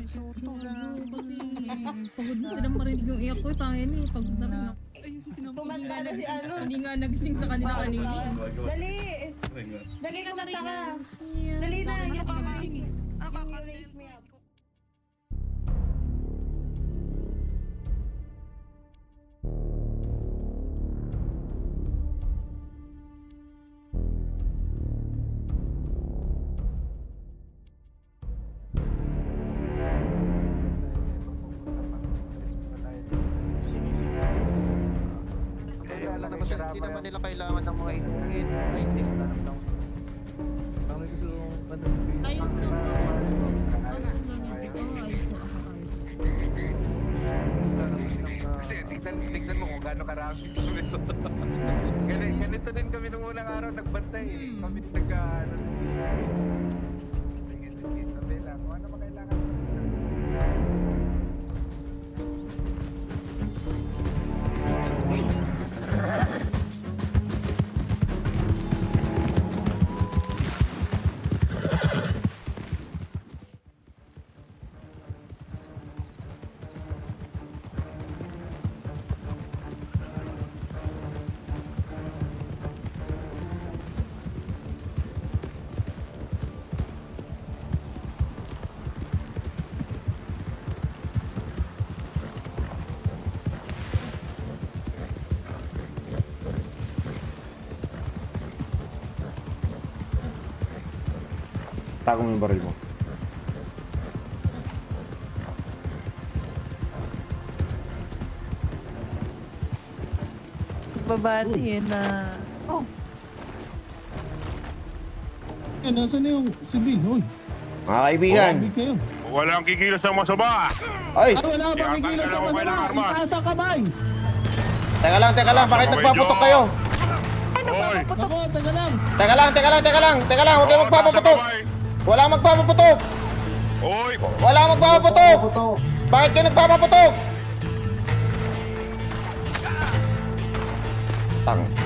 Na. Kasi pagod na silang marinig yung iyak ko. Tangin eh. Pagod na rin ako. Ayun, sinabi Hindi nga, na ano. hindi nga nagising sa kanila kanina. eh. Dali! Dali, kumanta ka. Dali na, Ano you naman nila kailangan ng mga inumin. Ay, hindi. Kami gusto yung ano, Ayos lang ako. Ano lang yan? Kasi ako ayos na ako. Ayos na. Ng... ah, Kasi tignan, tignan mo kung gaano karami kami to. ganito, ganito din kami nung unang araw nagbantay. eh. Kami Tago mo yung baril mo. Babati eh na... Oh, Eh, nasaan na yung si Bin? Uy, Mga kaibigan. Big kayo. Walang kikilos ng masama. Ay, Ah, wala Kaya bang kikilos tanggal sa ako pa ng masama? armas. Itaas ang kamay! teka lang, teka lang. Bakit nagpaputok kayo? Hoy! Ako, taga lang. Teka lang, teka lang, teka lang. Teka lang, huwag kayo Oo, magpapaputok. taas ang kamay. Wala magpapaputok. Hoy! Wala magpapaputok. Bakit kayo nagpapaputok? Tang.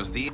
nos di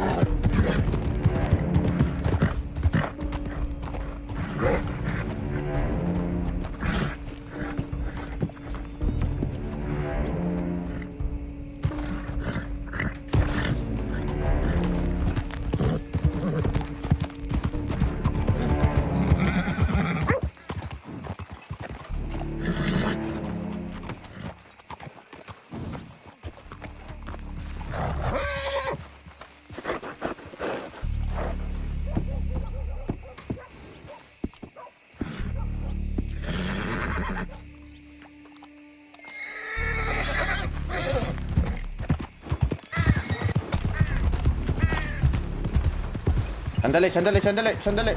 out. Sandali, sandali, sandali, sandali.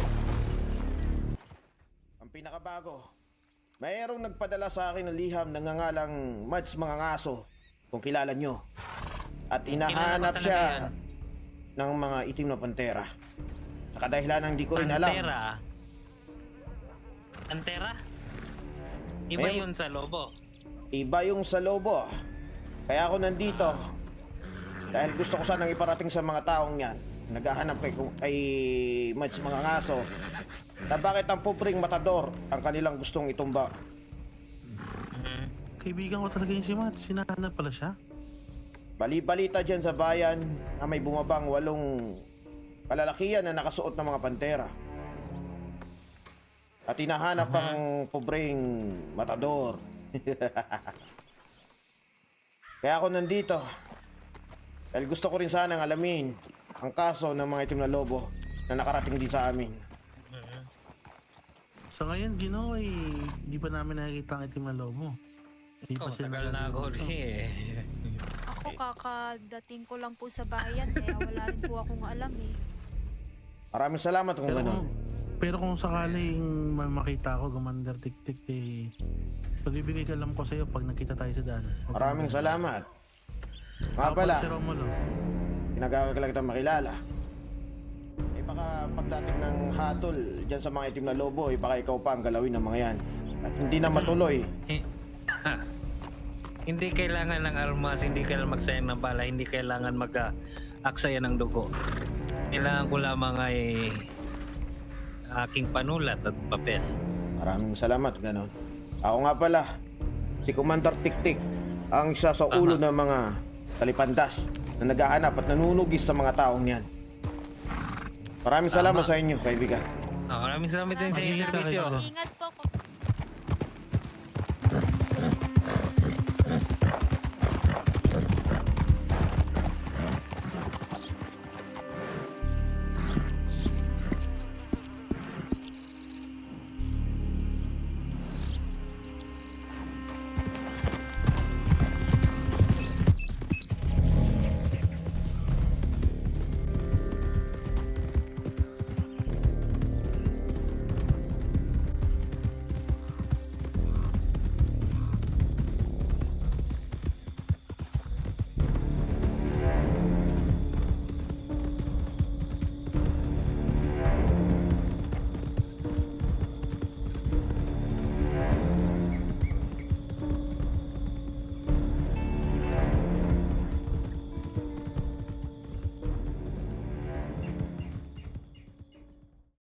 Ang pinakabago. Mayroong nagpadala sa akin ng liham ng ngangalang Mads Mga Ngaso, kung kilala nyo. At inahanap Kilala ko talaga siya ng mga itim na pantera. Sa kadahilan hindi ko rin alam. Antera. Antera? Iba May- yun sa lobo. Iba yung sa lobo. Kaya ako nandito. Dahil gusto ko sanang iparating sa mga taong yan. Naghahanap kay, kay Mads mga ngaso. Na bakit ang pupring matador ang kanilang gustong itumba. Kaibigan ko talaga yung si Matt. Sinahanap pala siya. Bali-balita dyan sa bayan na may bumabang walong kalalakihan na nakasuot ng mga pantera. At hinahanap ang pobreng matador. Kaya ako nandito. Dahil gusto ko rin sanang alamin ang kaso ng mga itim na lobo na nakarating din sa amin. Sa ngayon, Gino, eh, di pa namin nakikita ang itim na lobo. Hindi Oh, sila tagal na ako eh. Ako kakadating ko lang po sa bayan kaya wala rin po akong alam eh. Maraming salamat kung Pero, gano'n. kung, pero kung sakaling ma- makita ako, Commander Tik-Tik, eh, pagbibigay ka lang ko sa'yo pag nakita tayo sa daan. Maraming salamat. Nga pala, Si Romulo. Pinagagawa lang kitang makilala. Eh baka pagdating ng hatol dyan sa mga itim na lobo, eh baka ikaw pa ang galawin ng mga yan. At hindi na matuloy. Eh, hindi kailangan ng armas, hindi kailangan magsayang ng bala, hindi kailangan mag-aksaya ng dugo. Kailangan ko lamang ay aking panulat at papel. Maraming salamat, ganon. Ako nga pala, si Commander Tiktik, ang isa sa ulo ng mga talipandas na naghahanap at nanunugis sa mga taong yan. Maraming salamat sa inyo, kaibigan. Ah, maraming salamat din sa Maraming salamat servisyo. po. Ingat